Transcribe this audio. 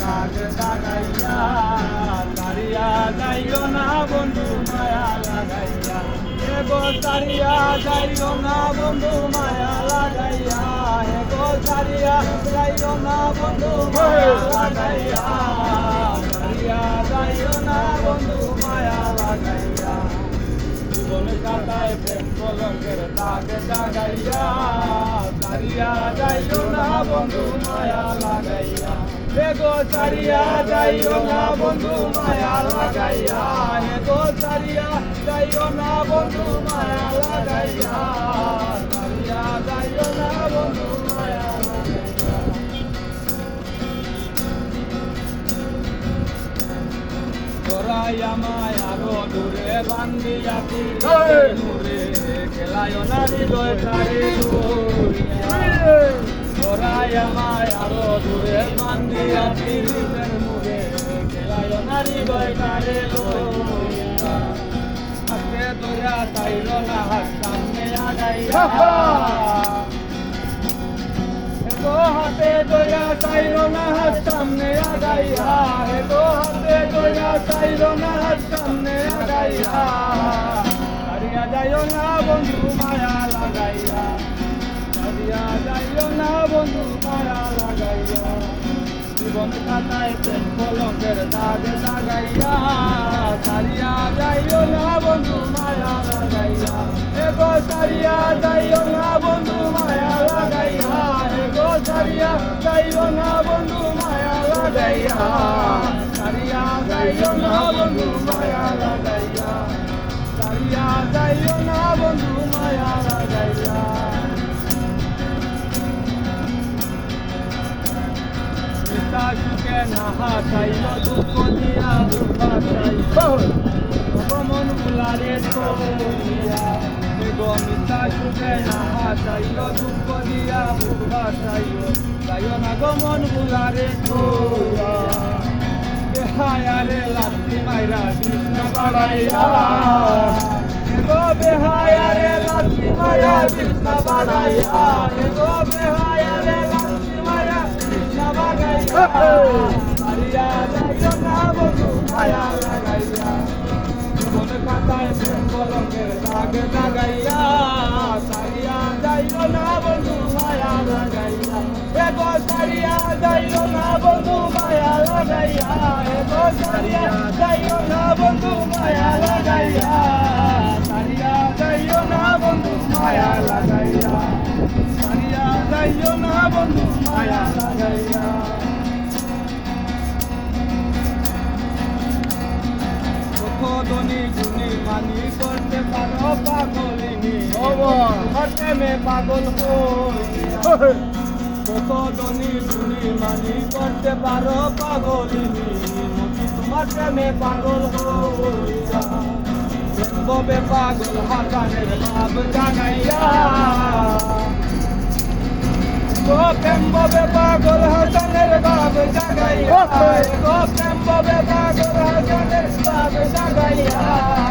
দাগ দাগাইয়া তারিয়া যাইও না বন্ধু, মায়া লাগাইয়া। এগো তারিয়া যাইও না বন্ধু, মায়া লাগাইয়া। এগো তারিয়া যাইও না বন্ধু, মায়া লাগাইয়া। তারিয়া যাইও না বন্ধু, মায়া লাগাইয়া। জীবন কাটায় প্রেম কলঙ্কের দাগ দাগাইয়া সারিয়া যাইও না বন্ধু, মায়া লাগাইয়া। বেগো সারিয়া যাইও না বন্ধু মায়া লাগাইয়া। এগো সারিয়া যাইও না বন্ধু মায়া লাগাইয়া। সারিয়া যাইও না বন্ধু মায়া লাগাইয়া দূরে বান্দিয়া মুরে খেলায় না হৃদয় তারে তোরাইয়া মায়ারো দূরে বান্দিয়া মুরে খেলায় না হৃদয় হাতে দয়া তাইল না হাত, সামনে আগাইয়া। হাতে হাত দয়া চাইল না হাত সামনে আগাইয়া। হারিয়া যাইও না বন্ধু মায়া জীবন কাটায় প্রেম কলঙ্কের দাগ লাগাইয়া সারিয়া যাইও না বন্ধু, মায়া লাগাইয়া। এগো সারিয়া যাইও না বন্ধু, মায়া লাগাইয়া। এগো সারিয়া যাইও না বন্ধু, মায়া লাগাইয়া। সারিয়া যাইও না বন্ধু, মায়া লাগাইয়া। সারিয়া যাইও না বন্ধু, মায়া নাহা চাইল দুঃখ দিয়া দুঃখ চাইল মন ফুলারে তোরিয়া গো মিতা সুখে নাহা চাইল দুঃখ দিয়া দুঃখ চাইল চাইল না গো মন ফুলারে তোরিয়া বেহায়ারে লাত্তি মাইরা কৃষ্ণ বাড়াইয়া বেহায়ারে লাত্তি মাইরা কৃষ্ণ বাড়াইয়া যাইও না বন্ধু মায়া লাগাইয়া এগো সারিয়া যাইও না বন্ধু মায়া লাগাইয়া সারিয়া যাইও না বন্ধু মায়া লাগাইয়া সারিয়া যাইও না বন্ধু মায়া মানি পাগল হই ধনী গুণী মানি করতে পারো পাগলিনী। তোমার প্রেমে পাগল হইয়া। ববে পাগল হাসানের ভাব জাগাইয়া। গো পাগল হাসানের ভাব জাগাইয়া। গো পাগল হাসানের ভাব জাগাইয়া।